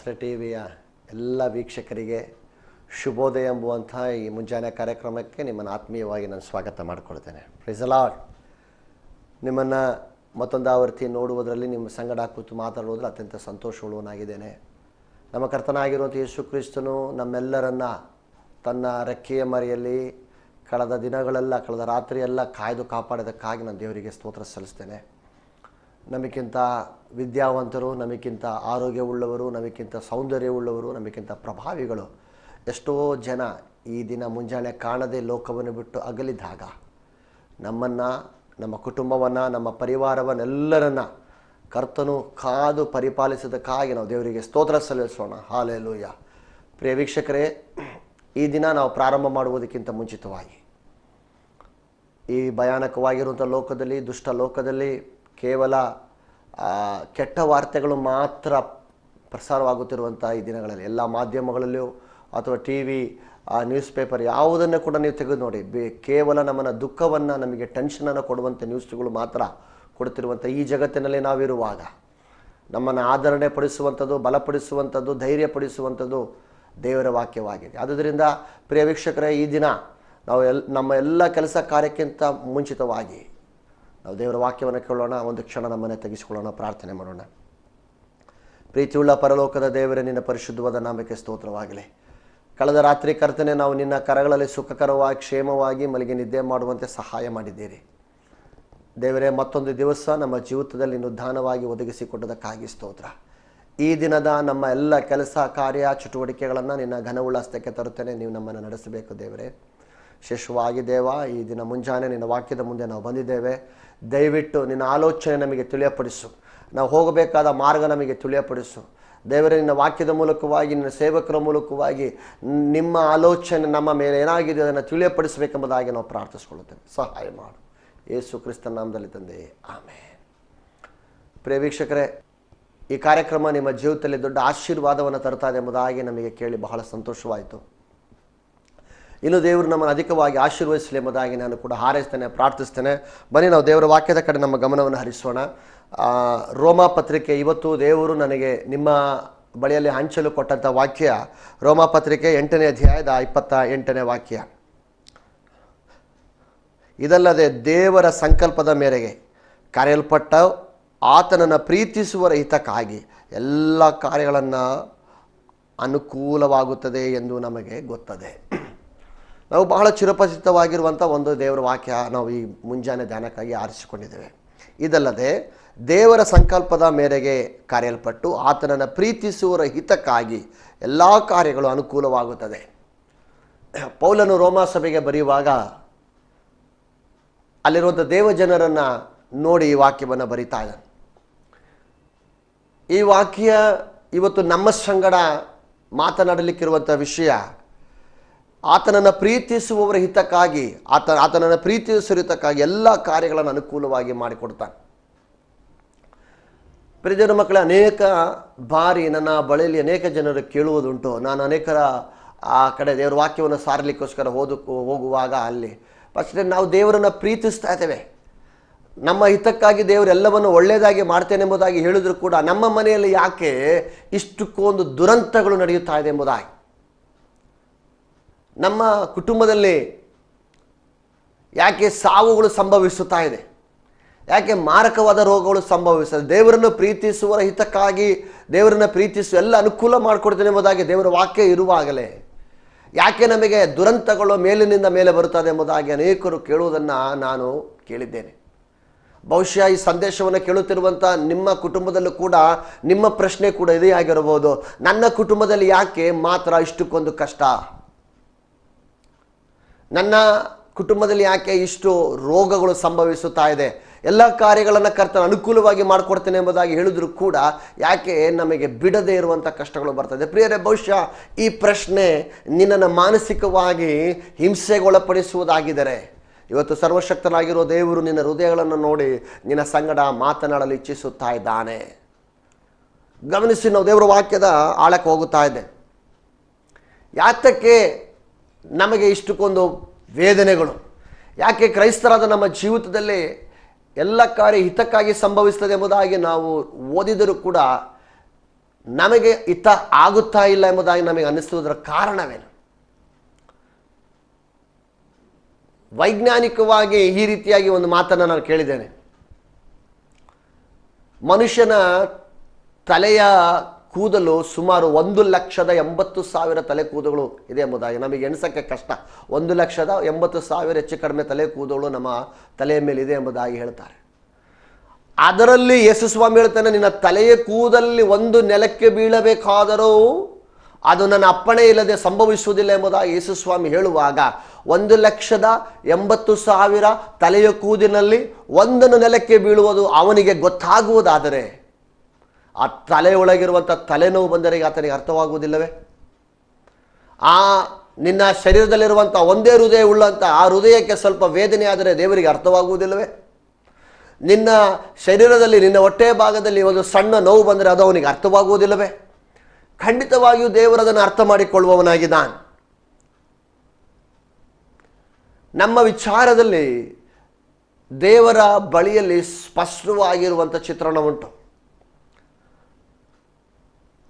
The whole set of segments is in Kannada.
ಆಸರೆ ಟಿ ವಿಯ ಎಲ್ಲ ವೀಕ್ಷಕರಿಗೆ ಶುಭೋದಯ ಎಂಬುವಂಥ ಈ ಮುಂಜಾನೆ ಕಾರ್ಯಕ್ರಮಕ್ಕೆ ನಿಮ್ಮನ್ನು ಆತ್ಮೀಯವಾಗಿ ನಾನು ಸ್ವಾಗತ ಮಾಡಿಕೊಳ್ತೇನೆ. ಪ್ರಿಸಲಾಡ್ ನಿಮ್ಮನ್ನು ಮತ್ತೊಂದು ಆವೃತ್ತಿ ನೋಡುವುದರಲ್ಲಿ ನಿಮ್ಮ ಸಂಗಡ ಕೂತು ಮಾತಾಡುವುದರಲ್ಲಿ ಅತ್ಯಂತ ಸಂತೋಷವುಳ್ಳವನಾಗಿದ್ದೇನೆ ನಮ್ಮ ಕರ್ತನಾಗಿರುವಂಥ ಯೇಸು ಕ್ರಿಸ್ತನು ನಮ್ಮೆಲ್ಲರನ್ನ ತನ್ನ ರೆಕ್ಕೆಯ ಮರೆಯಲ್ಲಿ ಕಳೆದ ದಿನಗಳೆಲ್ಲ, ಕಳೆದ ರಾತ್ರಿಯೆಲ್ಲ ಕಾಯ್ದು ಕಾಪಾಡೋದಕ್ಕಾಗಿ ನಾನು ದೇವರಿಗೆ ಸ್ತೋತ್ರ ಸಲ್ಲಿಸ್ತೇನೆ. ನಮಗಿಂತ ವಿದ್ಯಾವಂತರು, ನಮಗಿಂತ ಆರೋಗ್ಯವುಳ್ಳವರು, ನಮಗಿಂತ ಸೌಂದರ್ಯವುಳ್ಳವರು, ನಮಗಿಂತ ಪ್ರಭಾವಿಗಳು. ಎಷ್ಟೋ ಜನ ಈ ದಿನ ಮುಂಜಾನೆ ಕಾಣದೆ ಲೋಕವನ್ನು ಬಿಟ್ಟು ಅಗಲಿದಾಗ ನಮ್ಮನ್ನು, ನಮ್ಮ ಕುಟುಂಬವನ್ನು, ನಮ್ಮ ಪರಿವಾರವನ್ನೆಲ್ಲರನ್ನು ಕರ್ತನು ಕಾದು ಪರಿಪಾಲಿಸೋದಕ್ಕಾಗಿ ನಾವು ದೇವರಿಗೆ ಸ್ತೋತ್ರ ಸಲ್ಲಿಸೋಣ. ಹಾಲೆಲೂಯ. ಪ್ರಿಯ ವೀಕ್ಷಕರೇ, ಈ ದಿನ ನಾವು ಪ್ರಾರಂಭ ಮಾಡುವುದಕ್ಕಿಂತ ಮುಂಚಿತವಾಗಿ ಈ ಭಯಾನಕವಾಗಿರುವಂಥ ಲೋಕದಲ್ಲಿ, ದುಷ್ಟ ಲೋಕದಲ್ಲಿ ಕೇವಲ ಕೆಟ್ಟ ವಾರ್ತೆಗಳು ಮಾತ್ರ ಪ್ರಸಾರವಾಗುತ್ತಿರುವಂಥ ಈ ದಿನಗಳಲ್ಲಿ. ಎಲ್ಲ ಮಾಧ್ಯಮಗಳಲ್ಲೂ ಅಥವಾ ಟಿ ವಿ ನ್ಯೂಸ್ ಪೇಪರ್ ಯಾವುದನ್ನು ಕೂಡ ನೀವು ತೆಗೆದು ನೋಡಿ. ಬೇ, ಕೇವಲ ನಮ್ಮನ್ನು ದುಃಖವನ್ನು, ನಮಗೆ ಟೆನ್ಷನನ್ನು ಕೊಡುವಂಥ ನ್ಯೂಸ್ಗಳು ಮಾತ್ರ ಕೊಡುತ್ತಿರುವಂಥ ಈ ಜಗತ್ತಿನಲ್ಲಿ ನಾವಿರುವಾಗ. ನಮ್ಮನ್ನು ಆಧರಣೆ ಪಡಿಸುವಂಥದ್ದು ಬಲಪಡಿಸುವಂಥದ್ದು, ಧೈರ್ಯಪಡಿಸುವಂಥದ್ದು ದೇವರ ವಾಕ್ಯವಾಗಿದೆ. ಆದ್ದರಿಂದ ಪ್ರಿಯ ವೀಕ್ಷಕರೇ, ಈ ದಿನ ನಾವು ಎಲ್, ನಮ್ಮ ಎಲ್ಲ ಕೆಲಸ ಕಾರ್ಯಕ್ಕಿಂತ ಮುಂಚಿತವಾಗಿ ನಾವು ದೇವರ ವಾಕ್ಯವನ್ನು ಕೇಳೋಣ, ಒಂದು ಕ್ಷಣ ನಮ್ಮನೆ ತೆಗೆಸಿಕೊಳ್ಳೋಣ, ಪ್ರಾರ್ಥನೆ ಮಾಡೋಣ. ಪ್ರೀತಿಯುಳ್ಳ ಪರಲೋಕದ ದೇವರೇ, ನಿನ್ನ ಪರಿಶುದ್ಧವಾದ ನಾಮಕ್ಕೆ ಸ್ತೋತ್ರವಾಗಲಿ. ಕಳೆದ ರಾತ್ರಿ ಕರ್ತನೆ, ನಾವು ನಿನ್ನ ಕರಗಳಲ್ಲಿ ಸುಖಕರವಾಗಿ, ಕ್ಷೇಮವಾಗಿ ಮಲಗಿ ನಿದ್ದೆ ಮಾಡುವಂತೆ ಸಹಾಯ ಮಾಡಿದ್ದೀರಿ. ದೇವರೇ, ಮತ್ತೊಂದು ದಿವಸ ನಮ್ಮ ಜೀವಿತದಲ್ಲಿ ನಿಧಾನವಾಗಿ ಒದಗಿಸಿಕೊಟ್ಟದಕ್ಕಾಗಿ ಸ್ತೋತ್ರ. ಈ ದಿನದ ನಮ್ಮ ಎಲ್ಲ ಕೆಲಸ, ಕಾರ್ಯ, ಚಟುವಟಿಕೆಗಳನ್ನು ನಿನ್ನ ಘನ ಹಸ್ತಕ್ಕೆ ತರುತ್ತೇನೆ. ನೀವು ನಮ್ಮನ್ನು ನಡೆಸಬೇಕು ದೇವರೇ. ಶಿಶುವಾಗಿ ದೇವ, ಈ ದಿನ ಮುಂಜಾನೆ ನಿನ್ನ ವಾಕ್ಯದ ಮುಂದೆ ನಾವು ಬಂದಿದ್ದೇವೆ. ದಯವಿಟ್ಟು ನಿನ್ನ ಆಲೋಚನೆ ನಮಗೆ ತಿಳಿಯಪಡಿಸು. ನಾವು ಹೋಗಬೇಕಾದ ಮಾರ್ಗ ನಮಗೆ ತಿಳಿಯಪಡಿಸು. ದೇವರ, ನಿನ್ನ ವಾಕ್ಯದ ಮೂಲಕವಾಗಿ, ನಿನ್ನ ಸೇವಕರ ಮೂಲಕವಾಗಿ ನಿಮ್ಮ ಆಲೋಚನೆ ನಮ್ಮ ಮೇಲೆ ಏನಾಗಿದೆ ಅದನ್ನು ತಿಳಿಯಪಡಿಸಬೇಕೆಂಬುದಾಗಿ ನಾವು ಪ್ರಾರ್ಥಿಸ್ಕೊಳ್ಳುತ್ತೇವೆ. ಸಹಾಯ ಮಾಡು. ಯೇಸು ಕ್ರಿಸ್ತ ನಾಮದಲ್ಲಿ ತಂದೆ ಆಮೇಲೆ ಪ್ರಿಯ ವೀಕ್ಷಕರೇ, ಈ ಕಾರ್ಯಕ್ರಮ ನಿಮ್ಮ ಜೀವಿತದಲ್ಲಿ ದೊಡ್ಡ ಆಶೀರ್ವಾದವನ್ನು ತರ್ತಾ ಇದೆ ಎಂಬುದಾಗಿ ನಮಗೆ ಕೇಳಿ ಬಹಳ ಸಂತೋಷವಾಯಿತು. ಇನ್ನು ದೇವರು ನಮ್ಮನ್ನು ಅಧಿಕವಾಗಿ ಆಶೀರ್ವದಿಸಲಿ ಎಂಬುದಾಗಿ ನಾನು ಕೂಡ ಹಾರೈಸ್ತೇನೆ, ಪ್ರಾರ್ಥಿಸ್ತೇನೆ. ಬನ್ನಿ, ನಾವು ದೇವರ ವಾಕ್ಯದ ಕಡೆ ನಮ್ಮ ಗಮನವನ್ನು ಹರಿಸೋಣ. ರೋಮಾ ಪತ್ರಿಕೆ ಇವತ್ತು ದೇವರು ನನಗೆ ನಿಮ್ಮ ಬಳಿಯಲ್ಲಿ ಹಂಚಲು ಕೊಟ್ಟಂಥ ವಾಕ್ಯ, ರೋಮಾ ಪತ್ರಿಕೆ ಎಂಟನೇ ಅಧ್ಯಾಯದ ಇಪ್ಪತ್ತ ಎಂಟನೇ ವಾಕ್ಯ. ಇದಲ್ಲದೆ ದೇವರ ಸಂಕಲ್ಪದ ಮೇರೆಗೆ ಕರೆಯಲ್ಪಟ್ಟ ಆತನನ್ನು ಪ್ರೀತಿಸುವ ಹಿತಕ್ಕಾಗಿ ಎಲ್ಲ ಕಾರ್ಯಗಳನ್ನು ಅನುಕೂಲವಾಗುತ್ತದೆ ಎಂದು ನಮಗೆ ಗೊತ್ತದೆ. ನಾವು ಬಹಳ ಚಿರಪಚಿತವಾಗಿರುವಂಥ ಒಂದು ದೇವರ ವಾಕ್ಯ ನಾವು ಈ ಮುಂಜಾನೆ ಧ್ಯಾನಕ್ಕಾಗಿ ಆರಿಸಿಕೊಂಡಿದ್ದೇವೆ. ಇದಲ್ಲದೆ ದೇವರ ಸಂಕಲ್ಪದ ಮೇರೆಗೆ ಕರೆಯಲ್ಪಟ್ಟು ಆತನನ್ನು ಪ್ರೀತಿಸುವರ ಹಿತಕ್ಕಾಗಿ ಎಲ್ಲ ಕಾರ್ಯಗಳು ಅನುಕೂಲವಾಗುತ್ತದೆ. ಪೌಲನು ರೋಮಾ ಸಭೆಗೆ ಬರೆಯುವಾಗ ಅಲ್ಲಿರುವಂಥ ದೇವಜನರನ್ನು ನೋಡಿ ಈ ವಾಕ್ಯವನ್ನು ಬರಿತಾ ಇದ್ದಾನೆ. ಈ ವಾಕ್ಯ ಇವತ್ತು ನಮ್ಮ ಸಂಗಡ ಮಾತನಾಡಲಿಕ್ಕಿರುವಂಥ ವಿಷಯ ಆತನನ್ನು ಪ್ರೀತಿಸುವವರ ಹಿತಕ್ಕಾಗಿ, ಆತ, ಆತನನ್ನು ಪ್ರೀತಿಸುವ ಹಿತಕ್ಕಾಗಿ ಎಲ್ಲ ಕಾರ್ಯಗಳನ್ನು ಅನುಕೂಲವಾಗಿ ಮಾಡಿಕೊಡ್ತಾನೆ. ಪ್ರಿಯಜನ ಮಕ್ಕಳೇ, ಅನೇಕ ಬಾರಿ ನನ್ನ ಬಳಿಯಲ್ಲಿ ಅನೇಕ ಜನರು ಕೇಳುವುದುಂಟು. ನಾನು ಅನೇಕರ, ಆ ಕಡೆ ದೇವರ ವಾಕ್ಯವನ್ನು ಸಾರಲಿಕ್ಕೋಸ್ಕರ ಓದಕ್ಕೂ ಹೋಗುವಾಗ ಅಲ್ಲಿ. ಫಸ್ಟ್ ನಾವು ದೇವರನ್ನು ಪ್ರೀತಿಸ್ತಾ ಇದ್ದೇವೆ. ನಮ್ಮ ಹಿತಕ್ಕಾಗಿ ದೇವರೆಲ್ಲವನ್ನು ಒಳ್ಳೆಯದಾಗಿ ಮಾಡ್ತೇನೆ ಎಂಬುದಾಗಿ ಹೇಳಿದ್ರು ಕೂಡ ನಮ್ಮ ಮನೆಯಲ್ಲಿ ಯಾಕೆ ಇಷ್ಟಕ್ಕೊಂದು ದುರಂತಗಳು ನಡೆಯುತ್ತಾ ಇದೆ ಎಂಬುದಾಗಿ. ನಮ್ಮ ಕುಟುಂಬದಲ್ಲಿ ಯಾಕೆ ಸಾವುಗಳು ಸಂಭವಿಸುತ್ತಾ ಇದೆ? ಯಾಕೆ ಮಾರಕವಾದ ರೋಗಗಳು ಸಂಭವಿಸ್ತದೆ ದೇವರನ್ನು ಪ್ರೀತಿಸುವ ಹಿತಕ್ಕಾಗಿ ದೇವರನ್ನು ಪ್ರೀತಿಸುವ ಎಲ್ಲ ಅನುಕೂಲ ಮಾಡಿಕೊಡ್ತೇನೆ ಎಂಬುದಾಗಿ ದೇವರ ವಾಕ್ಯ ಇರುವಾಗಲೇ, ಯಾಕೆ ನಮಗೆ ದುರಂತಗಳು ಮೇಲಿನಿಂದ ಮೇಲೆ ಬರುತ್ತದೆ ಎಂಬುದಾಗಿ ಅನೇಕರು ಕೇಳುವುದನ್ನು ನಾನು ಕೇಳಿದ್ದೇನೆ. ಬಹುಶಃ ಈ ಸಂದೇಶವನ್ನು ಕೇಳುತ್ತಿರುವಂಥ ನಿಮ್ಮ ಕುಟುಂಬದಲ್ಲೂ ಕೂಡ ನಿಮ್ಮ ಪ್ರಶ್ನೆ ಕೂಡ ಇದೇ ಆಗಿರಬಹುದು. ನನ್ನ ಕುಟುಂಬದಲ್ಲಿ ಯಾಕೆ ಮಾತ್ರ ಇಷ್ಟಕ್ಕೊಂದು ಕಷ್ಟ? ನನ್ನ ಕುಟುಂಬದಲ್ಲಿ ಯಾಕೆ ಇಷ್ಟು ರೋಗಗಳು ಸಂಭವಿಸುತ್ತಾ ಇದೆ? ಎಲ್ಲ ಕಾರ್ಯಗಳನ್ನು ಕರ್ತನ ಅನುಕೂಲವಾಗಿ ಮಾಡಿಕೊಡ್ತೇನೆ ಎಂಬುದಾಗಿ ಹೇಳಿದ್ರು ಕೂಡ ಯಾಕೆ ನಮಗೆ ಬಿಡದೇ ಇರುವಂಥ ಕಷ್ಟಗಳು ಬರ್ತದೆ? ಪ್ರಿಯರೇ, ಬಹುಶಃ ಈ ಪ್ರಶ್ನೆ ನಿನ್ನನ್ನು ಮಾನಸಿಕವಾಗಿ ಹಿಂಸೆಗೊಳಪಡಿಸುವುದಾಗಿದ್ದರೆ, ಇವತ್ತು ಸರ್ವಶಕ್ತನಾಗಿರೋ ದೇವರು ನಿನ್ನ ಹೃದಯಗಳನ್ನು ನೋಡಿ ನಿನ್ನ ಸಂಗಡ ಮಾತನಾಡಲು ಇಚ್ಛಿಸುತ್ತಾ ಇದ್ದಾನೆ. ಗಮನಿಸಿ ನಾವು ದೇವರ ವಾಕ್ಯದ ಆಳಕ್ಕೆ ಹೋಗುತ್ತಾ ಇದೆ ಯಾತಕ್ಕೆ ನಮಗೆ ಇಷ್ಟಕ್ಕೊಂದು ವೇದನೆಗಳು. ಯಾಕೆ ಕ್ರೈಸ್ತರಾದ ನಮ್ಮ ಜೀವಿತದಲ್ಲಿ ಎಲ್ಲ ಕಾರ್ಯ ಹಿತಕ್ಕಾಗಿ ಸಂಭವಿಸ್ತದೆ ಎಂಬುದಾಗಿ ನಾವು ಓದಿದರೂ ಕೂಡ ನಮಗೆ ಹಿತ ಆಗುತ್ತಾ ಇಲ್ಲ ಎಂಬುದಾಗಿ ನಮಗೆ ಅನ್ನಿಸುವುದರ ಕಾರಣವೇನು? ವೈಜ್ಞಾನಿಕವಾಗಿ ಈ ರೀತಿಯಾಗಿ ಒಂದು ಮಾತನ್ನು ನಾನು ಕೇಳಿದ್ದೇನೆ. ಮನುಷ್ಯನ ತಲೆಯ ಕೂದಲು ಸುಮಾರು ಒಂದು ಲಕ್ಷದ ಎಂಬತ್ತು ಸಾವಿರ ತಲೆ ಕೂದಲು ಇದೆ ಎಂಬುದಾಗಿ. ನಮಗೆ ಎಣಿಸೋಕ್ಕೆ ಕಷ್ಟ. ಒಂದು ಲಕ್ಷದ ಎಂಬತ್ತು ಸಾವಿರ ಹೆಚ್ಚು ಕಡಿಮೆ ತಲೆ ಕೂದಲು ನಮ್ಮ ತಲೆಯ ಮೇಲೆ ಇದೆ ಎಂಬುದಾಗಿ ಹೇಳ್ತಾರೆ. ಅದರಲ್ಲಿ ಯೇಸು ಸ್ವಾಮಿ ಹೇಳ್ತಾನೆ, ನಿನ್ನ ತಲೆಯ ಕೂದಲ್ಲಿ ಒಂದು ನೆಲಕ್ಕೆ ಬೀಳಬೇಕಾದರೂ ಅದು ನನ್ನ ಅಪ್ಪಣೆ ಇಲ್ಲದೆ ಸಂಭವಿಸುವುದಿಲ್ಲ ಎಂಬುದಾಗಿ ಯೇಸು ಸ್ವಾಮಿ ಹೇಳುವಾಗ, ಒಂದು ಲಕ್ಷದ ಎಂಬತ್ತು ಸಾವಿರ ತಲೆಯ ಕೂದಿನಲ್ಲಿ ಒಂದನ್ನು ನೆಲಕ್ಕೆ ಬೀಳುವುದು ಅವನಿಗೆ ಗೊತ್ತಾಗುವುದಾದರೆ ಆ ತಲೆಯೊಳಗಿರುವಂಥ ತಲೆನೋವು ಬಂದರೆ ಆತನಿಗೆ ಅರ್ಥವಾಗುವುದಿಲ್ಲವೇ? ಆ ನಿನ್ನ ಶರೀರದಲ್ಲಿರುವಂಥ ಒಂದೇ ಹೃದಯ ಉಳ್ಳಂಥ ಆ ಹೃದಯಕ್ಕೆ ಸ್ವಲ್ಪ ವೇದನೆ ಆದರೆ ದೇವರಿಗೆ ಅರ್ಥವಾಗುವುದಿಲ್ಲವೇ? ನಿನ್ನ ಶರೀರದಲ್ಲಿ, ನಿನ್ನ ಹೊಟ್ಟೆ ಭಾಗದಲ್ಲಿ ಒಂದು ಸಣ್ಣ ನೋವು ಬಂದರೆ ಅದು ಅವನಿಗೆ ಅರ್ಥವಾಗುವುದಿಲ್ಲವೇ? ಖಂಡಿತವಾಗಿಯೂ ದೇವರದನ್ನು ಅರ್ಥ ಮಾಡಿಕೊಳ್ಳುವವನಾಗಿದ್ದಾನೆ ನಮ್ಮ ವಿಚಾರದಲ್ಲಿ ದೇವರ ಬಳಿಯಲ್ಲಿ ಸ್ಪಷ್ಟವಾಗಿರುವಂಥ ಚಿತ್ರಣ ಉಂಟು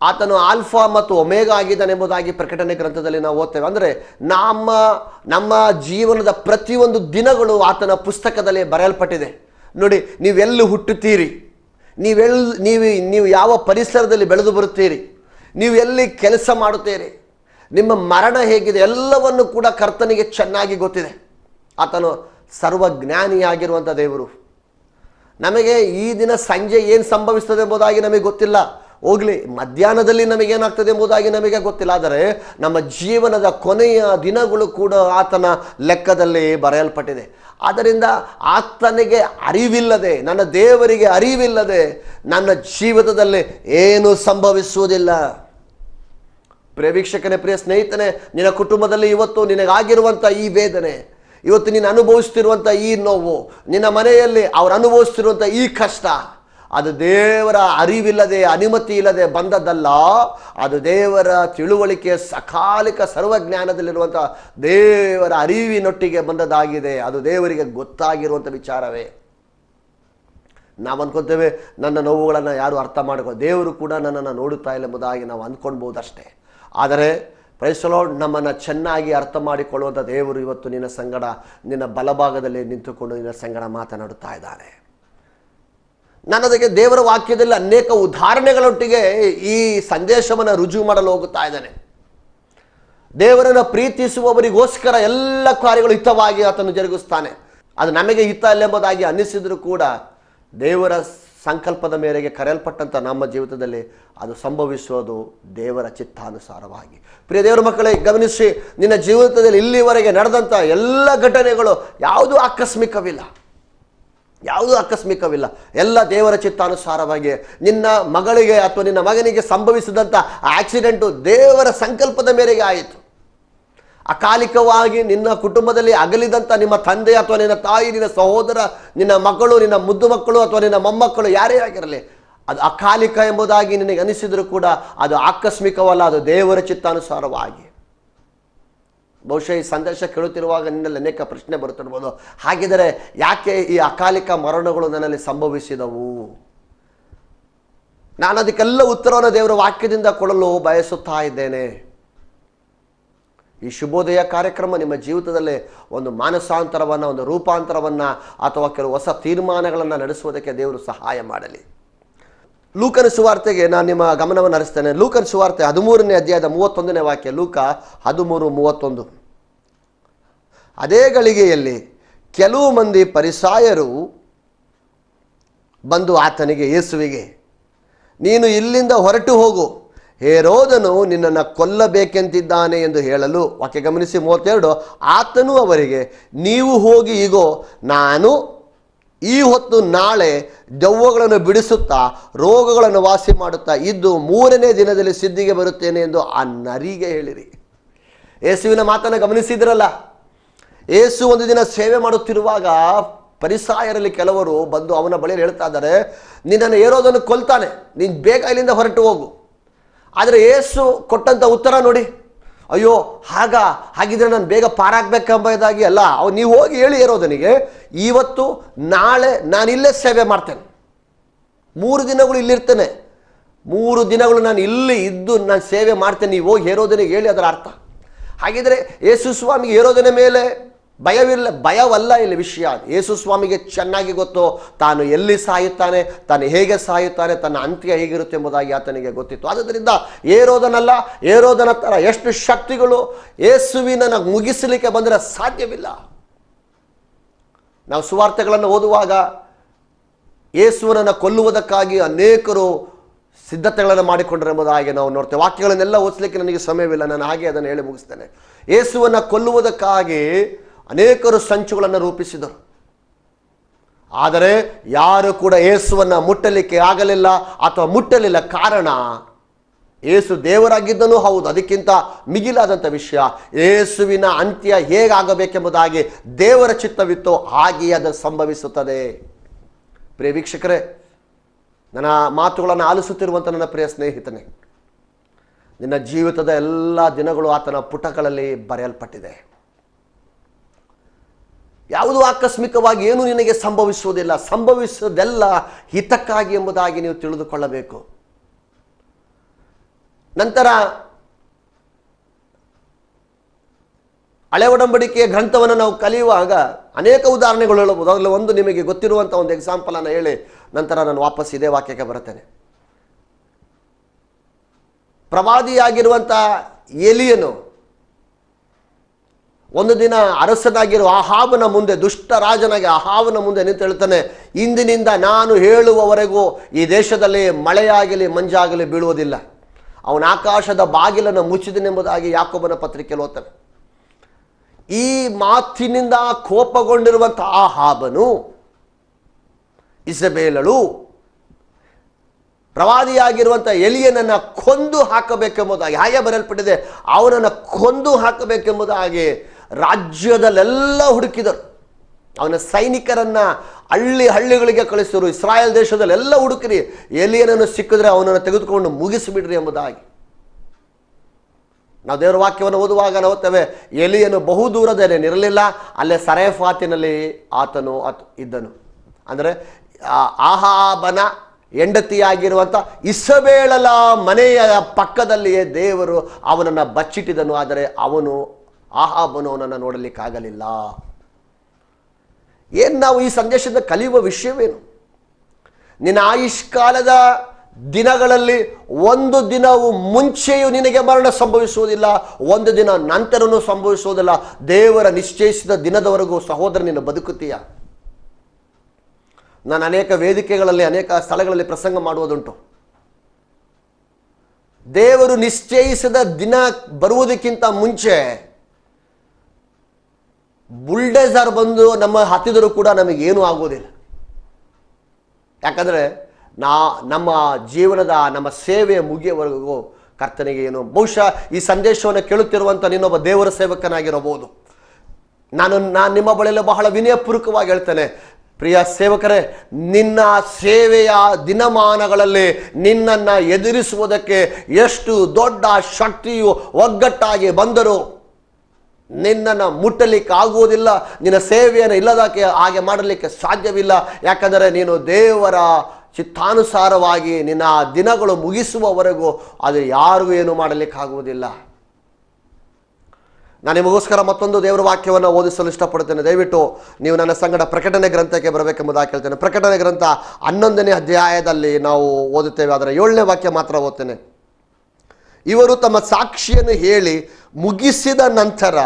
ಆತನು ಆಲ್ಫಾ ಮತ್ತು ಒಮೇಗ ಆಗಿದ್ದಾನೆಂಬುದಾಗಿ ಪ್ರಕಟಣೆ ಗ್ರಂಥದಲ್ಲಿ ನಾವು ಓದ್ತೇವೆ. ಅಂದರೆ ನಮ್ಮ ನಮ್ಮ ಜೀವನದ ಪ್ರತಿಯೊಂದು ದಿನಗಳು ಆತನ ಪುಸ್ತಕದಲ್ಲಿ ಬರೆಯಲ್ಪಟ್ಟಿದೆ. ನೋಡಿ, ನೀವೆಲ್ಲಿ ಹುಟ್ಟುತ್ತೀರಿ? ನೀವೆಲ್, ನೀವು ನೀವು ಯಾವ ಪರಿಸರದಲ್ಲಿ ಬೆಳೆದು ಬರುತ್ತೀರಿ? ನೀವು ಎಲ್ಲಿ ಕೆಲಸ ಮಾಡುತ್ತೀರಿ? ನಿಮ್ಮ ಮರಣ ಹೇಗಿದೆ? ಎಲ್ಲವನ್ನು ಕೂಡ ಕರ್ತನಿಗೆ ಚೆನ್ನಾಗಿ ಗೊತ್ತಿದೆ. ಆತನು ಸರ್ವಜ್ಞಾನಿಯಾಗಿರುವಂಥ ದೇವರು. ನಮಗೆ ಈ ದಿನ ಸಂಜೆ ಏನು ಸಂಭವಿಸ್ತದೆ ಎಂಬುದಾಗಿ ನಮಗೆ ಗೊತ್ತಿಲ್ಲ. ಹೋಗಲಿ, ಮಧ್ಯಾಹ್ನದಲ್ಲಿ ನಮಗೇನಾಗ್ತದೆ ಎಂಬುದಾಗಿ ನಮಗೆ ಗೊತ್ತಿಲ್ಲ, ಆದರೆ ನಮ್ಮ ಜೀವನದ ಕೊನೆಯ ದಿನಗಳು ಕೂಡ ಆತನ ಲೆಕ್ಕದಲ್ಲಿ ಬರೆಯಲ್ಪಟ್ಟಿದೆ. ಆದ್ದರಿಂದ ಆತನಿಗೆ ಅರಿವಿಲ್ಲದೆ, ನನ್ನ ದೇವರಿಗೆ ಅರಿವಿಲ್ಲದೆ ನನ್ನ ಜೀವಿತದಲ್ಲಿ ಏನು ಸಂಭವಿಸುವುದಿಲ್ಲ. ಪ್ರಿಯ ವೀಕ್ಷಕನೇ, ಪ್ರಿಯ ಸ್ನೇಹಿತನೇ, ನಿನ್ನ ಕುಟುಂಬದಲ್ಲಿ ಇವತ್ತು ನಿನಗಾಗಿರುವಂಥ ಈ ವೇದನೆ, ಇವತ್ತು ನೀನು ಅನುಭವಿಸ್ತಿರುವಂಥ ಈ ನೋವು, ನಿನ್ನ ಮನೆಯಲ್ಲಿ ಅವ್ರು ಅನುಭವಿಸ್ತಿರುವಂಥ ಈ ಕಷ್ಟ ಅದು ದೇವರ ಅರಿವಿಲ್ಲದೆ, ಅನುಮತಿ ಇಲ್ಲದೆ ಬಂದದ್ದಲ್ಲ, ಅದು ದೇವರ ತಿಳುವಳಿಕೆ ಸಕಾಲಿಕ ಸರ್ವಜ್ಞಾನದಲ್ಲಿರುವಂಥ ದೇವರ ಅರಿವಿನೊಟ್ಟಿಗೆ ಬಂದದ್ದಾಗಿದೆ. ಅದು ದೇವರಿಗೆ ಗೊತ್ತಾಗಿರುವಂಥ ವಿಚಾರವೇ. ನಾವು ಅನ್ಕೊತೇವೆ ನನ್ನ ನೋವುಗಳನ್ನು ಯಾರು ಅರ್ಥ ಮಾಡ್ಕೋ, ದೇವರು ಕೂಡ ನನ್ನನ್ನು ನೋಡುತ್ತಾ ಇಲ್ಲ ಎಂಬುದಾಗಿ ನಾವು ಅಂದ್ಕೊಳ್ಬೋದಷ್ಟೇ. ಆದರೆ ಪ್ರೈಸಲೋಡ್ ನಮ್ಮನ್ನು ಚೆನ್ನಾಗಿ ಅರ್ಥ ಮಾಡಿಕೊಳ್ಳುವಂಥ ದೇವರು ಇವತ್ತು ನಿನ್ನ ಸಂಗಡ, ನಿನ್ನ ಬಲಭಾಗದಲ್ಲಿ ನಿಂತುಕೊಂಡು ನಿನ್ನ ಸಂಗಡ ಮಾತನಾಡುತ್ತಾ ಇದ್ದಾನೆ. ನಾನು ಅದಕ್ಕೆ ದೇವರ ವಾಕ್ಯದಲ್ಲಿ ಅನೇಕ ಉದಾಹರಣೆಗಳೊಟ್ಟಿಗೆ ಈ ಸಂದೇಶವನ್ನು ರುಜು ಮಾಡಲು ಹೋಗುತ್ತಾ ಇದ್ದಾನೆ. ದೇವರನ್ನು ಪ್ರೀತಿಸುವವರಿಗೋಸ್ಕರ ಎಲ್ಲ ಕಾರ್ಯಗಳು ಹಿತವಾಗಿ ಆತನು ಜರುಗಿಸ್ತಾನೆ. ಅದು ನಮಗೆ ಹಿತ ಅಲ್ಲೆಂಬುದಾಗಿ ಅನ್ನಿಸಿದರೂ ಕೂಡ ದೇವರ ಸಂಕಲ್ಪದ ಮೇರೆಗೆ ಕರೆಯಲ್ಪಟ್ಟಂಥ ನಮ್ಮ ಜೀವಿತದಲ್ಲಿ ಅದು ಸಂಭವಿಸುವುದು ದೇವರ ಚಿತ್ತಾನುಸಾರವಾಗಿ. ಪ್ರಿಯ ದೇವರ ಮಕ್ಕಳೇ, ಗಮನಿಸಿ, ನಿನ್ನ ಜೀವಿತದಲ್ಲಿ ಇಲ್ಲಿವರೆಗೆ ನಡೆದಂಥ ಎಲ್ಲ ಘಟನೆಗಳು ಯಾವುದೂ ಆಕಸ್ಮಿಕವಿಲ್ಲ. ಯಾವುದೂ ಆಕಸ್ಮಿಕವಿಲ್ಲ. ಎಲ್ಲ ದೇವರ ಚಿತ್ತಾನುಸಾರವಾಗಿ ನಿನ್ನ ಮಗಳಿಗೆ ಅಥವಾ ನಿನ್ನ ಮಗನಿಗೆ ಸಂಭವಿಸಿದಂಥ ಆಕ್ಸಿಡೆಂಟು ದೇವರ ಸಂಕಲ್ಪದ ಮೇರೆಗೆ ಆಯಿತು. ಅಕಾಲಿಕವಾಗಿ ನಿನ್ನ ಕುಟುಂಬದಲ್ಲಿ ಅಗಲಿದಂಥ ನಿಮ್ಮ ತಂದೆ ಅಥವಾ ನಿನ್ನ ತಾಯಿ, ನಿನ್ನ ಸಹೋದರ, ನಿನ್ನ ಮಗಳು, ನಿನ್ನ ಮುದ್ದು ಮಕ್ಕಳು ಅಥವಾ ನಿನ್ನ ಮೊಮ್ಮಕ್ಕಳು ಯಾರೇ ಆಗಿರಲಿ, ಅದು ಅಕಾಲಿಕ ಎಂಬುದಾಗಿ ನಿನಗೆ ಅನಿಸಿದರೂ ಕೂಡ ಅದು ಆಕಸ್ಮಿಕವಲ್ಲ, ಅದು ದೇವರ ಚಿತ್ತಾನುಸಾರವಾಗಿ. ಬಹುಶಃ ಈ ಸಂದೇಶ ಕೇಳುತ್ತಿರುವಾಗ ನಿನ್ನಲ್ಲಿ ಅನೇಕ ಪ್ರಶ್ನೆ ಬರುತ್ತಿರ್ಬೋದು. ಹಾಗಿದ್ದರೆ ಯಾಕೆ ಈ ಅಕಾಲಿಕ ಮರಣಗಳು ನನ್ನಲ್ಲಿ ಸಂಭವಿಸಿದವು? ನಾನು ಅದಕ್ಕೆಲ್ಲ ಉತ್ತರವನ್ನು ದೇವರ ವಾಕ್ಯದಿಂದ ಕೊಡಲು ಬಯಸುತ್ತಾ ಇದ್ದೇನೆ. ಈ ಶುಭೋದಯ ಕಾರ್ಯಕ್ರಮ ನಿಮ್ಮ ಜೀವಿತದಲ್ಲಿ ಒಂದು ಮಾನಸಾಂತರವನ್ನು, ಒಂದು ರೂಪಾಂತರವನ್ನು ಅಥವಾ ಕೆಲವು ಹೊಸ ತೀರ್ಮಾನಗಳನ್ನು ನಡೆಸುವುದಕ್ಕೆ ದೇವರು ಸಹಾಯ ಮಾಡಲಿ. ಲೂಕನ ಸುವಾರ್ತೆಗೆ ನಾನು ನಿಮ್ಮ ಗಮನವನ್ನು ಹರಿಸ್ತೇನೆ. ಲೂಕನ ಸುವಾರ್ತೆ ಹದಿಮೂರನೇ ಅಧ್ಯಾಯದ ಮೂವತ್ತೊಂದನೇ ವಾಕ್ಯ, ಲೂಕ ಹದಿಮೂರು ಮೂವತ್ತೊಂದು. ಅದೇ ಗಳಿಗೆಯಲ್ಲಿ ಕೆಲವು ಮಂದಿ ಪರಿಸಾಯರು ಬಂದು ಆತನಿಗೆ, ಯೇಸುವಿಗೆ, ನೀನು ಇಲ್ಲಿಂದ ಹೊರಟು ಹೋಗು. ಹೇರೋದನು ನಿನ್ನನ್ನು ಕೊಲ್ಲಬೇಕೆಂತಿದ್ದಾನೆ ಎಂದು ಹೇಳಲು. ವಾಕ್ಯ ಗಮನಿಸಿ ಮೂವತ್ತೆರಡು, ಆತನು ಅವರಿಗೆ, ನೀವು ಹೋಗಿ ಈಗೋ ನಾನು ಈ ಹೊತ್ತು ನಾಳೆ ದೆವ್ವಗಳನ್ನು ಬಿಡಿಸುತ್ತಾ, ರೋಗಗಳನ್ನು ವಾಸಿ ಮಾಡುತ್ತಾ, ಇದ್ದು ಮೂರನೇ ದಿನದಲ್ಲಿ ಸಿದ್ಧಿಗೆ ಬರುತ್ತೇನೆ ಎಂದು ಆ ನರಿಗೆ ಹೇಳಿರಿ. ಯೇಸುವಿನ ಮಾತನ್ನು ಗಮನಿಸಿದ್ರಲ್ಲ? ಏಸು ಒಂದು ದಿನ ಸೇವೆ ಮಾಡುತ್ತಿರುವಾಗ ಪರಿಸಾಯರಲ್ಲಿ ಕೆಲವರು ಬಂದು ಅವನ ಬಳಿಯಲ್ಲಿ ಹೇಳ್ತಾ ಇದ್ದಾರೆ, ನಿನ್ನನ್ನು ಏರೋದನ್ನು ಕೊಲ್ತಾನೆ, ನೀನು ಬೇಗ ಇಲ್ಲಿಂದ ಹೊರಟು ಹೋಗು. ಆದರೆ ಏಸು ಕೊಟ್ಟಂಥ ಉತ್ತರ ನೋಡಿ ಅಯ್ಯೋ, ಹಾಗ, ಹಾಗಿದ್ರೆ ನಾನು ಬೇಗ ಪಾರಾಗಬೇಕೆಂಬುದಾಗಿ ಅಲ್ಲ. ಅವ್ ನೀವು ಹೋಗಿ ಹೇಳಿ ಏರೋದನಿಗೆ ಇವತ್ತು ನಾಳೆ ನಾನು ಇಲ್ಲೇ ಸೇವೆ ಮಾಡ್ತೇನೆ. ಮೂರು ದಿನಗಳು ಇಲ್ಲಿರ್ತೇನೆ. ಮೂರು ದಿನಗಳು ನಾನು ಇಲ್ಲಿ ಇದ್ದು ನಾನು ಸೇವೆ ಮಾಡ್ತೇನೆ. ನೀವು ಹೋಗಿ ಹೇರೋದನಿಗೆ ಹೇಳಿ ಅದರ ಅರ್ಥ. ಹಾಗಿದ್ರೆ ಯೇಸು ಸ್ವಾಮಿಗೆ ಹೇರೋದನ ಮೇಲೆ ಭಯವಿಲ್ಲ ಭಯವಲ್ಲ ಇಲ್ಲಿ ವಿಷಯ. ಯೇಸು ಸ್ವಾಮಿಗೆ ಚೆನ್ನಾಗಿ ಗೊತ್ತು. ತಾನು ಎಲ್ಲಿ ಸಾಯುತ್ತಾನೆ, ತಾನು ಹೇಗೆ ಸಾಯುತ್ತಾನೆ, ತನ್ನ ಅಂತ್ಯ ಹೇಗಿರುತ್ತೆ ಎಂಬುದಾಗಿ ಆತನಿಗೆ ಗೊತ್ತಿತ್ತು. ಆದ್ದರಿಂದ ಏರೋದನಲ್ಲ, ಏರೋದನ ಥರ ಎಷ್ಟು ಶಕ್ತಿಗಳು ಯೇಸುವಿನ ಮುಗಿಸಲಿಕ್ಕೆ ಬಂದರೆ ಸಾಧ್ಯವಿಲ್ಲ. ನಾವು ಸುವಾರ್ತೆಗಳನ್ನು ಓದುವಾಗ ಯೇಸುವನನ್ನು ಕೊಲ್ಲುವುದಕ್ಕಾಗಿ ಅನೇಕರು ಸಿದ್ಧತೆಗಳನ್ನು ಮಾಡಿಕೊಂಡರು ಎಂಬುದಾಗಿ ನಾವು ನೋಡ್ತೇವೆ. ವಾಕ್ಯಗಳನ್ನೆಲ್ಲ ಓದಿಸ್ಲಿಕ್ಕೆ ನನಗೆ ಸಮಯವಿಲ್ಲ, ನಾನು ಹಾಗೆ ಅದನ್ನು ಹೇಳಿ ಮುಗಿಸ್ತೇನೆ. ಯೇಸುವನ್ನು ಕೊಲ್ಲುವುದಕ್ಕಾಗಿ ಅನೇಕರು ಸಂಚುಗಳನ್ನು ರೂಪಿಸಿದರು. ಆದರೆ ಯಾರು ಕೂಡ ಏಸುವನ್ನು ಮುಟ್ಟಲಿಕ್ಕೆ ಆಗಲಿಲ್ಲ ಅಥವಾ ಮುಟ್ಟಲಿಲ್ಲ ಕಾರಣ ಏಸು ದೇವರಾಗಿದ್ದನು ಹೌದು, ಅದಕ್ಕಿಂತ ಮಿಗಿಲಾದಂಥ ವಿಷಯ ಏಸುವಿನ ಅಂತ್ಯ ಹೇಗಾಗಬೇಕೆಂಬುದಾಗಿ ದೇವರ ಚಿತ್ತವಿತ್ತು ಹಾಗೆಯೇ ಅದು ಸಂಭವಿಸುತ್ತದೆ. ಪ್ರಿಯ ವೀಕ್ಷಕರೇ, ನನ್ನ ಮಾತುಗಳನ್ನು ಆಲಿಸುತ್ತಿರುವಂಥ ನನ್ನ ಪ್ರಿಯ ಸ್ನೇಹಿತನೇ, ನಿನ್ನ ಜೀವಿತದ ಎಲ್ಲ ದಿನಗಳು ಆತನ ಪುಟಗಳಲ್ಲಿ ಬರೆಯಲ್ಪಟ್ಟಿದೆ. ಯಾವುದು ಆಕಸ್ಮಿಕವಾಗಿ ಏನು ನಿನಗೆ ಸಂಭವಿಸುವುದಿಲ್ಲ ಸಂಭವಿಸುವುದೆಲ್ಲ ಹಿತಕ್ಕಾಗಿ ಎಂಬುದಾಗಿ ನೀವು ತಿಳಿದುಕೊಳ್ಳಬೇಕು. ನಂತರ ಹಳೆ ಒಡಂಬಡಿಕೆಯ ಗ್ರಂಥವನ್ನು ನಾವು ಕಲಿಯುವಾಗ ಅನೇಕ ಉದಾಹರಣೆಗಳು ಹೇಳಬಹುದು. ಅದರಲ್ಲಿ ಒಂದು ನಿಮಗೆ ಗೊತ್ತಿರುವಂಥ ಒಂದು ಎಕ್ಸಾಂಪಲ್ ಅನ್ನು ಹೇಳಿ, ನಂತರ ನಾನು ವಾಪಸ್ ಇದೇ ವಾಕ್ಯಕ್ಕೆ ಬರುತ್ತೇನೆ. ಪ್ರವಾದಿಯಾಗಿರುವಂಥ ಎಲಿಯನು ಒಂದು ದಿನ ಅರಸನಾಗಿರುವ ಅಹಾಬನ ಮುಂದೆ, ದುಷ್ಟ ರಾಜನಾಗಿ ಅಹಾಬನ ಮುಂದೆ ನಿಂತು ಹೇಳ್ತಾನೆ ಇಂದಿನಿಂದ ನಾನು ಹೇಳುವವರೆಗೂ ಈ ದೇಶದಲ್ಲಿ ಮಳೆಯಾಗಲಿ, ಮಂಜಾಗಲಿ ಬೀಳುವುದಿಲ್ಲ. ಅವನ ಆಕಾಶದ ಬಾಗಿಲನ್ನು ಮುಚ್ಚಿದನೆಂಬುದಾಗಿ ಯಾಕೊಬ್ಬನ ಪತ್ರಿಕೆಯಲ್ಲಿ ಓದ್ತಾನೆ. ಈ ಮಾತಿನಿಂದ ಕೋಪಗೊಂಡಿರುವಂಥ ಆಹಾಬನು ಇಸಬೇಲಳು ಪ್ರವಾದಿಯಾಗಿರುವಂಥ ಎಲಿಯನನ್ನು ಕೊಂದು ಹಾಕಬೇಕೆಂಬುದಾಗಿ, ಹಾಗೆ ಬರೆಯಲ್ಪಟ್ಟಿದೆ, ಅವನನ್ನು ಕೊಂದು ಹಾಕಬೇಕೆಂಬುದಾಗಿ ರಾಜ್ಯದಲ್ಲೆಲ್ಲ ಹುಡುಕಿದರು. ಅವನ ಸೈನಿಕರನ್ನ ಹಳ್ಳಿ ಹಳ್ಳಿಗಳಿಗೆ ಕಳಿಸಿದರು. ಇಸ್ರಾಯೇಲ್ ದೇಶದಲ್ಲೆಲ್ಲ ಹುಡುಕಿರಿ. ಎಲಿಯನನ್ನು ಸಿಕ್ಕಿದ್ರೆ ಅವನನ್ನು ತೆಗೆದುಕೊಂಡು ಮುಗಿಸಿಬಿಡ್ರಿ ಎಂಬುದಾಗಿ. ನಾವು ದೇವರ ವಾಕ್ಯವನ್ನು ಓದುವಾಗ ನಾವು ಓದ್ತೇವೆ ಎಲಿಯನು ಬಹು ದೂರದಲ್ಲಿರಲಿಲ್ಲ ಅಲ್ಲೇ ಸರೇಫಾತಿನಲ್ಲಿ ಆತನು ಆತ, ಇದ್ದನು. ಅಂದರೆ ಆಹಾಬನ ಹೆಂಡತಿಯಾಗಿರುವಂಥ ಇಸಬೇಳಲ ಮನೆಯ ಪಕ್ಕದಲ್ಲಿಯೇ ದೇವರು ಅವನನ್ನು ಬಚ್ಚಿಟ್ಟಿದನು ಆದರೆ ಅವನು ಆಹಾಬನು ಅವನನ್ನು ನೋಡಲಿಕ್ಕಾಗಲಿಲ್ಲ. ಏನು ನಾವು ಈ ಸಂದೇಶದ ಕಲಿಯುವ ವಿಷಯವೇನು? ನಿನ್ನ ಆಯುಷ್ಕಾಲದ ದಿನಗಳಲ್ಲಿ ಒಂದು ದಿನವು ಮುಂಚೆಯೂ ನಿನಗೆ ಮರಣ ಸಂಭವಿಸುವುದಿಲ್ಲ, ಒಂದು ದಿನ ನಂತರನೂ ಸಂಭವಿಸುವುದಿಲ್ಲ. ದೇವರ ನಿಶ್ಚಯಿಸಿದ ದಿನದವರೆಗೂ ಸಹೋದರ ನಿನ್ನ ಬದುಕುತ್ತೀಯ? ನಾನು ಅನೇಕ ವೇದಿಕೆಗಳಲ್ಲಿ, ಅನೇಕ ಸ್ಥಳಗಳಲ್ಲಿ ಪ್ರಸಂಗ ಮಾಡುವುದುಂಟು. ದೇವರು ನಿಶ್ಚಯಿಸಿದ ದಿನ ಬರುವುದಕ್ಕಿಂತ ಮುಂಚೆ ಬುಲ್ಡೇಸರ್ ಬಂದು ನಮ್ಮ ಹತ್ತಿದರೂ ಕೂಡ ನಮಗೇನೂ ಆಗೋದಿಲ್ಲ. ಯಾಕಂದರೆ ನಾ, ನಮ್ಮ ಜೀವನದ, ನಮ್ಮ ಸೇವೆ ಮುಗಿಯವರೆಗೂ ಕರ್ತನಿಗೆ ಏನು, ಬಹುಶಃ ಈ ಸಂದೇಶವನ್ನು ಕೇಳುತ್ತಿರುವಂಥ ನಿನ್ನೊಬ್ಬ ದೇವರ ಸೇವಕನಾಗಿರಬಹುದು. ನಾನು ನಾನು ನಿಮ್ಮ ಬಳಿಯಲ್ಲಿ ಬಹಳ ವಿನಯಪೂರ್ವಕವಾಗಿ ಹೇಳ್ತೇನೆ. ಪ್ರಿಯ ಸೇವಕರೇ, ನಿನ್ನ ಸೇವೆಯ ದಿನಮಾನಗಳಲ್ಲಿ ನಿನ್ನನ್ನು ಎದುರಿಸುವುದಕ್ಕೆ ಎಷ್ಟು ದೊಡ್ಡ ಶಕ್ತಿಯು ಒಗ್ಗಟ್ಟಾಗಿ ಬಂದರೂ ನಿನ್ನನ್ನು ಮುಟ್ಟಲಿಕ್ಕೆ ಆಗುವುದಿಲ್ಲ ನಿನ್ನ ಸೇವೆಯನ್ನು ಇಲ್ಲದಕ್ಕೆ ಹಾಗೆ ಮಾಡಲಿಕ್ಕೆ ಸಾಧ್ಯವಿಲ್ಲ. ಯಾಕಂದರೆ ನೀನು ದೇವರ ಚಿತ್ತಾನುಸಾರವಾಗಿ ನಿನ್ನ ದಿನಗಳು ಮುಗಿಸುವವರೆಗೂ ಅದು ಯಾರಿಗೂ ಏನು ಮಾಡಲಿಕ್ಕಾಗುವುದಿಲ್ಲ. ನಾನು ನಿಮಗೋಸ್ಕರ ಮತ್ತೊಂದು ದೇವರ ವಾಕ್ಯವನ್ನು ಓದಿಸಲು ಇಷ್ಟಪಡ್ತೇನೆ ದಯವಿಟ್ಟು ನೀವು ನನ್ನ ಸಂಗಡ ಪ್ರಕಟಣೆ ಗ್ರಂಥಕ್ಕೆ ಬರಬೇಕೆಂಬುದಾಗಿ ಕೇಳ್ತೇನೆ. ಪ್ರಕಟಣೆ ಗ್ರಂಥ ಹನ್ನೊಂದನೇ ಅಧ್ಯಾಯದಲ್ಲಿ ನಾವು ಓದುತ್ತೇವೆ. ಅದರ ಏಳನೇ ವಾಕ್ಯ ಮಾತ್ರ ಓದ್ತೇನೆ. ಇವರು ತಮ್ಮ ಸಾಕ್ಷಿಯನ್ನು ಹೇಳಿ ಮುಗಿಸಿದ ನಂತರ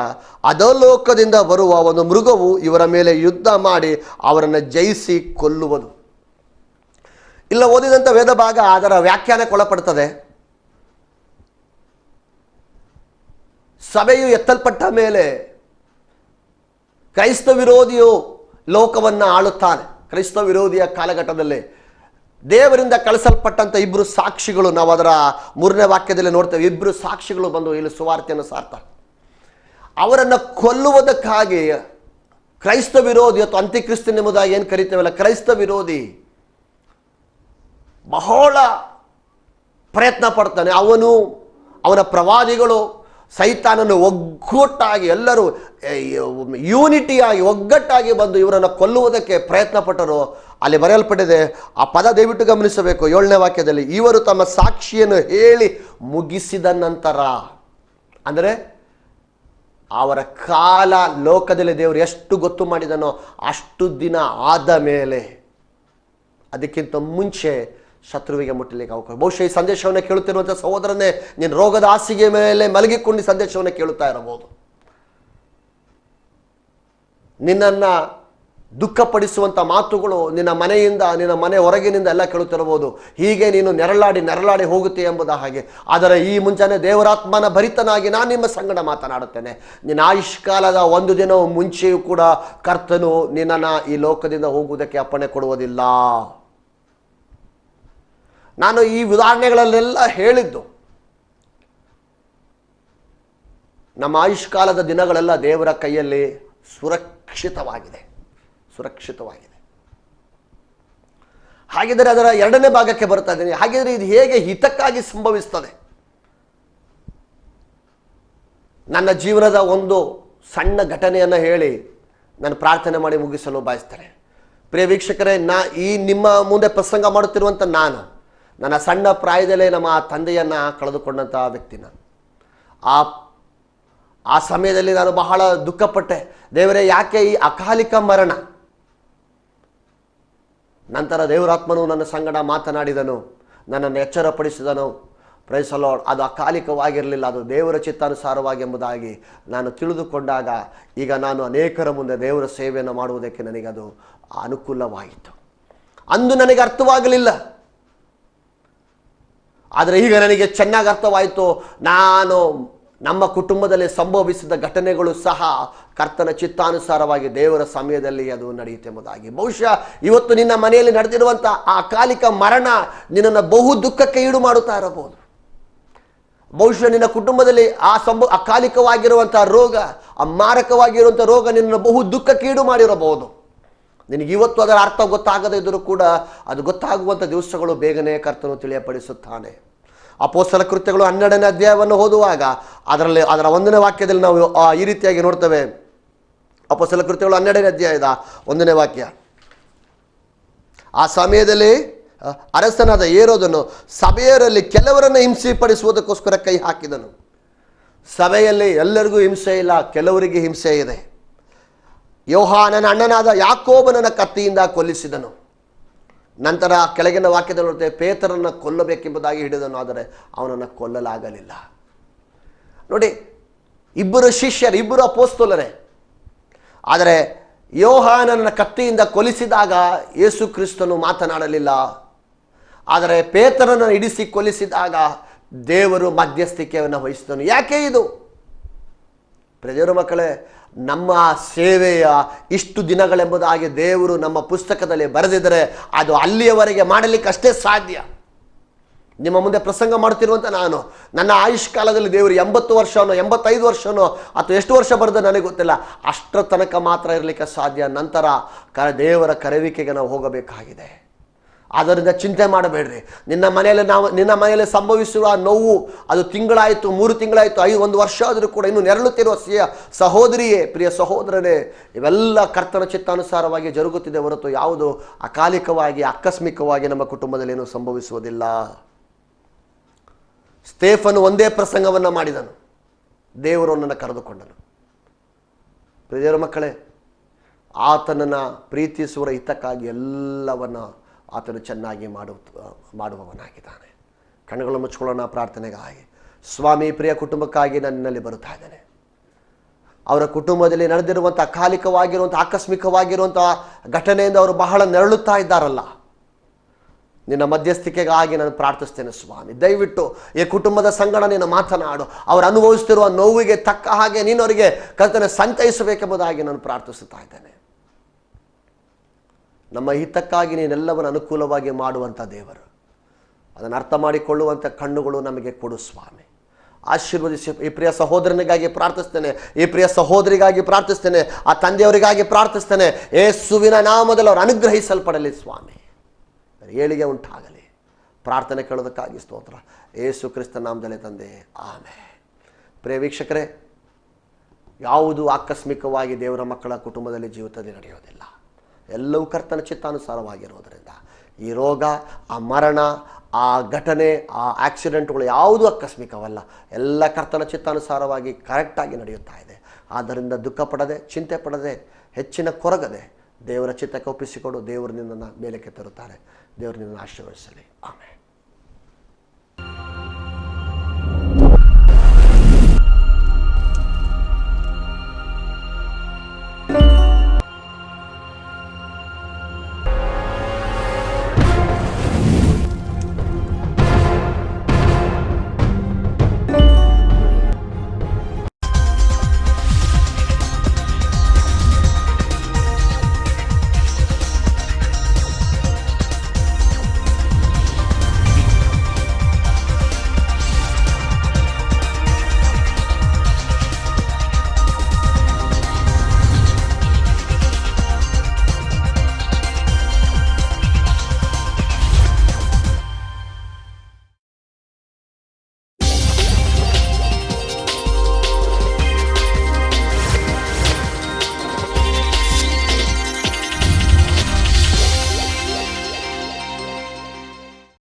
ಅಧೋಲೋಕದಿಂದ ಬರುವ ಒಂದು ಮೃಗವು ಇವರ ಮೇಲೆ ಯುದ್ಧ ಮಾಡಿ ಅವರನ್ನು ಜಯಿಸಿ ಕೊಲ್ಲುವುದು. ಇಲ್ಲ ಓದಿದಂಥ ವೇದ ಭಾಗ ಅದರ ವ್ಯಾಖ್ಯಾನಕ್ಕೊಳಪಡ್ತದೆ ಸಭೆಯು ಎತ್ತಲ್ಪಟ್ಟ ಮೇಲೆ ಕ್ರೈಸ್ತ ವಿರೋಧಿಯು ಲೋಕವನ್ನು ಆಳುತ್ತಾನೆ. ಕ್ರೈಸ್ತ ವಿರೋಧಿಯ ಕಾಲಘಟ್ಟದಲ್ಲಿ ದೇವರಿಂದ ಕಳಿಸಲ್ಪಟ್ಟಂಥ ಇಬ್ಬರು ಸಾಕ್ಷಿಗಳು ನಾವು ಅದರ ಮೂರನೇ ವಾಕ್ಯದಲ್ಲಿ ನೋಡ್ತೇವೆ. ಇಬ್ಬರು ಸಾಕ್ಷಿಗಳು ಬಂದು ಇಲ್ಲಿ ಸುವಾರ್ತೆಯನ್ನು ಸಾರ್ತಾರೆ. ಅವರನ್ನು ಕೊಲ್ಲುವುದಕ್ಕಾಗಿ ಕ್ರೈಸ್ತ ವಿರೋಧಿ ಅಥವಾ ಅಂತ್ಯಕ್ರಿಸ್ತನ್ ಎಂಬುದಾಗಿ ಏನು ಕರಿತೇವಲ್ಲ? ಕ್ರೈಸ್ತ ವಿರೋಧಿ ಬಹಳ ಪ್ರಯತ್ನ ಪಡ್ತಾನೆ. ಅವನು ಅವನ ಪ್ರವಾದಿಗಳು ಸೈತಾನನ್ನು ಒಗ್ಗೂಟ್ಟಾಗಿ ಎಲ್ಲರೂ ಯೂನಿಟಿಯಾಗಿ ಒಗ್ಗಟ್ಟಾಗಿ ಬಂದು ಇವರನ್ನು ಕೊಲ್ಲುವುದಕ್ಕೆ ಪ್ರಯತ್ನ ಪಟ್ಟರು. ಅಲ್ಲಿ ಬರೆಯಲ್ಪಟ್ಟಿದೆ, ಆ ಪದ ದಯವಿಟ್ಟು ಗಮನಿಸಬೇಕು. ಏಳನೇ ವಾಕ್ಯದಲ್ಲಿ, ಇವರು ತಮ್ಮ ಸಾಕ್ಷಿಯನ್ನು ಹೇಳಿ ಮುಗಿಸಿದ ನಂತರ, ಅಂದರೆ ಅವರ ಕಾಲ ಲೋಕದಲ್ಲಿ ದೇವರು ಎಷ್ಟು ಗೊತ್ತು ಮಾಡಿದನೋ ಅಷ್ಟು ದಿನ ಆದ ಮೇಲೆ, ಅದಕ್ಕಿಂತ ಮುಂಚೆ ಶತ್ರುವಿಗೆ ಮುಟ್ಟಲಿಕ್ಕೆ ಅವಕಾಶ. ಬಹುಶಃ ಈ ಸಂದೇಶವನ್ನು ಕೇಳುತ್ತಿರುವಂಥ ಸಹೋದರನೇ, ನೀನು ರೋಗದ ಹಾಸಿಗೆ ಮೇಲೆ ಮಲಗಿಕೊಂಡು ಸಂದೇಶವನ್ನು ಕೇಳುತ್ತಾ ಇರಬಹುದು. ನಿನ್ನನ್ನು ದುಃಖಪಡಿಸುವಂಥ ಮಾತುಗಳು ನಿನ್ನ ಮನೆಯಿಂದ, ನಿನ್ನ ಮನೆ ಹೊರಗಿನಿಂದ ಎಲ್ಲ ಕೇಳುತ್ತಿರಬಹುದು. ಹೀಗೆ ನೀನು ನೆರಳಾಡಿ ನೆರಳಾಡಿ ಹೋಗುತ್ತೆ ಎಂಬುದ ಹಾಗೆ. ಆದರೆ ಈ ಮುಂಚೆನೇ ದೇವರಾತ್ಮನ ಭರಿತನಾಗಿ ನಾನು ನಿಮ್ಮ ಸಂಗಡ ಮಾತನಾಡುತ್ತೇನೆ. ನಿನ್ನ ಆಯುಷ್ಕಾಲದ ಒಂದು ದಿನವೂ ಮುಂಚೆಯೂ ಕೂಡ ಕರ್ತನು ನಿನ್ನನ್ನು ಈ ಲೋಕದಿಂದ ಹೋಗುವುದಕ್ಕೆ ಅಪ್ಪಣೆ ಕೊಡುವುದಿಲ್ಲ. ನಾನು ಈ ಉದಾಹರಣೆಗಳಲ್ಲೆಲ್ಲ ಹೇಳಿದ್ದು. ನಮ್ಮ ಆಯುಷ್ಕಾಲದ ದಿನಗಳೆಲ್ಲ ದೇವರ ಕೈಯಲ್ಲಿ ಸುರಕ್ಷಿತವಾಗಿದೆ. ಸುರಕ್ಷಿತವಾಗಿದೆ. ಹಾಗಿದ್ದರೆ ಅದರ ಎರಡನೇ ಭಾಗಕ್ಕೆ ಬರ್ತಾ ಇದ್ದೀನಿ. ಹಾಗಿದ್ರೆ ಇದು ಹೇಗೆ ಹಿತಕ್ಕಾಗಿ ಸಂಭವಿಸ್ತದೆ? ನನ್ನ ಜೀವನದ ಒಂದು ಸಣ್ಣ ಘಟನೆಯನ್ನು ಹೇಳಿ ನಾನು ಪ್ರಾರ್ಥನೆ ಮಾಡಿ ಮುಗಿಸಲು ಬಯಸ್ತಾರೆ ಪ್ರಿಯ ವೀಕ್ಷಕರೇ, ನಾ ಈ ನಿಮ್ಮ ಮುಂದೆ ಪ್ರಸಂಗ ಮಾಡುತ್ತಿರುವಂಥ ನಾನು, ನನ್ನ ಸಣ್ಣ ಪ್ರಾಯದಲ್ಲೇ ನಮ್ಮ ಆ ತಂದೆಯನ್ನು ಕಳೆದುಕೊಂಡಂಥ ವ್ಯಕ್ತಿ ನಾನು. ಆ ಆ ಸಮಯದಲ್ಲಿ ನಾನು ಬಹಳ ದುಃಖಪಟ್ಟೆ. ದೇವರೇ, ಯಾಕೆ ಈ ಅಕಾಲಿಕ ಮರಣ? ನಂತರ ದೇವರಾತ್ಮನು ನನ್ನ ಸಂಗಡ ಮಾತನಾಡಿದನು, ನನ್ನನ್ನು ಎಚ್ಚರಪಡಿಸಿದನು. ಪ್ರೈಸಲಾಡ್ ಅದು ಅಕಾಲಿಕವಾಗಿರಲಿಲ್ಲ, ಅದು ದೇವರ ಚಿತ್ತಾನುಸಾರವಾಗಿ ಎಂಬುದಾಗಿ ನಾನು ತಿಳಿದುಕೊಂಡಾಗ ಈಗ ನಾನು ಅನೇಕರ ಮುಂದೆ ದೇವರ ಸೇವೆಯನ್ನು ಮಾಡುವುದಕ್ಕೆ ನನಗೆ ಅದು ಅನುಕೂಲವಾಯಿತು. ಅಂದು ನನಗೆ ಅರ್ಥವಾಗಲಿಲ್ಲ. ಆದರೆ ಈಗ ನನಗೆ ಚೆನ್ನಾಗಿ ಅರ್ಥವಾಯಿತು. ನಾನು ನಮ್ಮ ಕುಟುಂಬದಲ್ಲಿ ಸಂಭವಿಸಿದ ಘಟನೆಗಳು ಸಹ ಕರ್ತನ ಚಿತ್ತಾನುಸಾರವಾಗಿ ದೇವರ ಸಮಯದಲ್ಲಿ ಅದು ನಡೆಯುತ್ತೆ ಎಂಬುದಾಗಿ. ಬಹುಶಃ ಇವತ್ತು ನಿನ್ನ ಮನೆಯಲ್ಲಿ ನಡೆದಿರುವಂಥ ಆ ಅಕಾಲಿಕ ಮರಣ ನಿನ್ನನ್ನು ಬಹು ದುಃಖಕ್ಕೆ ಈಡು ಮಾಡುತ್ತಾ ಇರಬಹುದು. ಬಹುಶಃ ನಿನ್ನ ಕುಟುಂಬದಲ್ಲಿ ಆ ಸಂಭವ ಅಕಾಲಿಕವಾಗಿರುವಂಥ ರೋಗ, ಆ ಮಾರಕವಾಗಿರುವಂಥ ರೋಗ ನಿನ್ನನ್ನು ಬಹು ದುಃಖಕ್ಕೆ ಈಡು ಮಾಡಿರಬಹುದು. ನಿನಗೆ ಇವತ್ತು ಅದರ ಅರ್ಥ ಗೊತ್ತಾಗದೇ ಇದ್ದರೂ ಕೂಡ ಅದು ಗೊತ್ತಾಗುವಂಥ ದಿವಸಗಳು ಬೇಗನೆ ಕರ್ತನು ತಿಳಿಯಪಡಿಸುತ್ತಾನೆ. ಅಪೋಸಲ ಕೃತ್ಯಗಳು ಹನ್ನೆರಡನೇ ಅಧ್ಯಾಯವನ್ನು ಓದುವಾಗ ಅದರಲ್ಲಿ, ಅದರ ಒಂದನೇ ವಾಕ್ಯದಲ್ಲಿ ನಾವು ಈ ರೀತಿಯಾಗಿ ನೋಡ್ತೇವೆ. ಅಪೋಸ್ತಲ ಕೃತ್ಯಗಳು ಹನ್ನೆರಡನೇ ಅಧ್ಯಾಯದ ಒಂದನೇ ವಾಕ್ಯ. ಆ ಸಮಯದಲ್ಲಿ ಅರಸನಾದ ಏರೋದನು ಸಭೆಯರಲ್ಲಿ ಕೆಲವರನ್ನು ಹಿಂಸೆಪಡಿಸುವುದಕ್ಕೋಸ್ಕರ ಕೈ ಹಾಕಿದನು. ಸಭೆಯಲ್ಲಿ ಎಲ್ಲರಿಗೂ ಹಿಂಸೆ ಇಲ್ಲ, ಕೆಲವರಿಗೆ ಹಿಂಸೆ ಇದೆ. ಯೋಹಾನನ ಅಣ್ಣನಾದ ಯಾಕೋಬನನ ಕತ್ತಿಯಿಂದ ಕೊಲ್ಲಿಸಿದನು. ನಂತರ ಕೆಳಗಿನ ವಾಕ್ಯದಲ್ಲಿರುತ್ತೆ ಪೇತರನ್ನು ಕೊಲ್ಲಬೇಕೆಂಬುದಾಗಿ ಹಿಡಿದನು, ಆದರೆ ಅವನನ್ನು ಕೊಲ್ಲಲಾಗಲಿಲ್ಲ. ನೋಡಿ, ಇಬ್ಬರು ಶಿಷ್ಯರು, ಇಬ್ಬರು ಅಪೋಸ್ತಲರೇ ಆದರೆ ಯೋಹಾನನ ಕತ್ತಿಯಿಂದ ಕೊಲಿಸಿದಾಗ ಯೇಸು ಕ್ರಿಸ್ತನು ಮಾತನಾಡಲಿಲ್ಲ. ಆದರೆ ಪೇತರನ್ನು ಇಡಿಸಿ ಕೊಲಿಸಿದಾಗ ದೇವರು ಮಧ್ಯಸ್ಥಿಕೆಯನ್ನು ವಹಿಸಿದನು. ಯಾಕೆ ಇದು? ಪ್ರಜೆಯರ ಮಕ್ಕಳೇ, ನಮ್ಮ ಸೇವೆಯ ಇಷ್ಟು ದಿನಗಳೆಂಬುದಾಗಿ ದೇವರು ನಮ್ಮ ಪುಸ್ತಕದಲ್ಲಿ ಬರೆದಿದ್ದರೆ ಅದು ಅಲ್ಲಿಯವರೆಗೆ ಮಾಡಲಿಕ್ಕೆ ಅಷ್ಟೇ ಸಾಧ್ಯ. ನಿಮ್ಮ ಮುಂದೆ ಪ್ರಸಂಗ ಮಾಡ್ತಿರುವಂಥ ನಾನು. ನನ್ನ ಆಯುಷ್ ಕಾಲದಲ್ಲಿ ದೇವರು ಎಂಬತ್ತು ವರ್ಷನೋ, ಎಂಬತ್ತೈದು ವರ್ಷನೋ, ಅಥವಾ ಎಷ್ಟು ವರ್ಷ ಬರೆದ ನನಗೆ ಗೊತ್ತಿಲ್ಲ. ಅಷ್ಟರ ತನಕ ಮಾತ್ರ ಇರಲಿಕ್ಕೆ ಸಾಧ್ಯ. ನಂತರ ಕ ದೇವರ ಕರೆವಿಕೆಗೆ ನಾವು ಹೋಗಬೇಕಾಗಿದೆ. ಆದ್ದರಿಂದ ಚಿಂತೆ ಮಾಡಬೇಡ್ರಿ. ನಿನ್ನ ಮನೆಯಲ್ಲಿ ನಾವು, ನಿನ್ನ ಮನೆಯಲ್ಲಿ ಸಂಭವಿಸುವ ನೋವು, ಅದು ತಿಂಗಳಾಯಿತು, ಮೂರು ತಿಂಗಳಾಯಿತು, ಐದು, ಒಂದು ವರ್ಷ ಆದರೂ ಕೂಡ ಇನ್ನು ನೆರಳುತ್ತಿರುವ ಸಿಯ ಸಹೋದರಿಯೇ, ಪ್ರಿಯ ಸಹೋದರನೇ, ಇವೆಲ್ಲ ಕರ್ತನ ಚಿತ್ತಾನುಸಾರವಾಗಿ ಜರುಗುತ್ತಿದೆ ಹೊರತು ಯಾವುದು ಅಕಾಲಿಕವಾಗಿ, ಆಕಸ್ಮಿಕವಾಗಿ ನಮ್ಮ ಕುಟುಂಬದಲ್ಲಿ ಏನೂ ಸಂಭವಿಸುವುದಿಲ್ಲ. ಸ್ಟೇಫನು ಒಂದೇ ಪ್ರಸಂಗವನ್ನು ಮಾಡಿದನು. ದೇವರು ಅವನನ್ನು ಕರೆದುಕೊಂಡನು. ಪ್ರಿಯರ ಮಕ್ಕಳೇ, ಆತನನ್ನು ಪ್ರೀತಿಸುವ ಹಿತಕ್ಕಾಗಿ ಎಲ್ಲವನ್ನು ಆತನು ಚೆನ್ನಾಗಿ ಮಾಡು ಮಾಡುವವನಾಗಿದ್ದಾನೆ. ಕಣ್ಣುಗಳು ಮುಚ್ಕೊಳ್ಳೋಣ ಪ್ರಾರ್ಥನೆಗಾಗಿ. ಸ್ವಾಮಿ, ಪ್ರಿಯ ಕುಟುಂಬಕ್ಕಾಗಿ ನನ್ನಲ್ಲಿ ಬರುತ್ತಾ ಇದ್ದಾನೆ. ಅವರ ಕುಟುಂಬದಲ್ಲಿ ನಡೆದಿರುವಂಥ ಅಕಾಲಿಕವಾಗಿರುವಂಥ ಆಕಸ್ಮಿಕವಾಗಿರುವಂಥ ಘಟನೆಯಿಂದ ಅವರು ಬಹಳ ನೆರಳುತ್ತಾ ಇದ್ದಾರಲ್ಲ. ನಿನ್ನ ಮಧ್ಯಸ್ಥಿಕೆಗಾಗಿ ನಾನು ಪ್ರಾರ್ಥಿಸ್ತೇನೆ ಸ್ವಾಮಿ. ದಯವಿಟ್ಟು ಈ ಕುಟುಂಬದ ಸಂಗಡ ನೀನು ಮಾತನಾಡು. ಅವರು ಅನುಭವಿಸ್ತಿರುವ ನೋವಿಗೆ ತಕ್ಕ ಹಾಗೆ ನೀನು ಅವರಿಗೆ ಕರ್ತನೆ ಸಂತೈಸಬೇಕೆಂಬುದಾಗಿ ನಾನು ಪ್ರಾರ್ಥಿಸುತ್ತಾ ಇದ್ದೇನೆ. ನಮ್ಮ ಹಿತಕ್ಕಾಗಿ ನೀನೆಲ್ಲವನ್ನು ಅನುಕೂಲವಾಗಿ ಮಾಡುವಂಥ ದೇವರು. ಅದನ್ನು ಅರ್ಥ ಮಾಡಿಕೊಳ್ಳುವಂಥ ಕಣ್ಣುಗಳು ನಮಗೆ ಕೊಡು ಸ್ವಾಮಿ. ಆಶೀರ್ವದಿಸಿ ಈ ಪ್ರಿಯ ಸಹೋದರನಿಗಾಗಿ ಪ್ರಾರ್ಥಿಸ್ತೇನೆ. ಈ ಪ್ರಿಯ ಸಹೋದರಿಗಾಗಿ ಪ್ರಾರ್ಥಿಸ್ತೇನೆ. ಆ ತಂದೆಯವರಿಗಾಗಿ ಪ್ರಾರ್ಥಿಸ್ತೇನೆ. ಏಸುವಿನ ನಾಮದಲ್ಲಿ ಅವರು ಅನುಗ್ರಹಿಸಲ್ಪಡಲಿ ಸ್ವಾಮಿ. ಏಳಿಗೆ ಉಂಟಾಗಲಿ. ಪ್ರಾರ್ಥನೆ ಕೇಳೋದಕ್ಕಾಗಿ ಸ್ತೋತ್ರ. ಏಸು ಕ್ರಿಸ್ತ ನಾಮದಲ್ಲೇ ತಂದೆ ಆಮೆ ಪ್ರಿಯ ವೀಕ್ಷಕರೇ, ಯಾವುದು ಆಕಸ್ಮಿಕವಾಗಿ ದೇವರ ಮಕ್ಕಳ ಕುಟುಂಬದಲ್ಲಿ ಜೀವಿತದಲ್ಲಿ ನಡೆಯೋದಿಲ್ಲ. ಎಲ್ಲವೂ ಕರ್ತನ ಚಿತ್ತಾನುಸಾರವಾಗಿರೋದರಿಂದ. ಈ ರೋಗ, ಆ ಮರಣ, ಆ ಘಟನೆ, ಆ ಆಕ್ಸಿಡೆಂಟ್ಗಳು ಯಾವುದೂ ಆಕಸ್ಮಿಕವಲ್ಲ. ಎಲ್ಲ ಕರ್ತನ ಚಿತ್ತಾನುಸಾರವಾಗಿ ಕರೆಕ್ಟಾಗಿ ನಡೆಯುತ್ತಾ ಇದೆ. ಆದ್ದರಿಂದ ದುಃಖ ಪಡದೆ, ಚಿಂತೆ ಪಡದೆ, ಹೆಚ್ಚಿನ ಕೊರಗದೆ ದೇವರ ಚಿತ್ತಕ್ಕೆ ಒಪ್ಪಿಸಿಕೊಂಡು ದೇವರು ನಿನ್ನನ್ನು ಮೇಲಕ್ಕೆ ತರುತ್ತಾರೆ. ದೇವರು ನಿನ್ನನ್ನು ಆಶೀರ್ವದಿಸಲಿ ಆಮೇಲೆ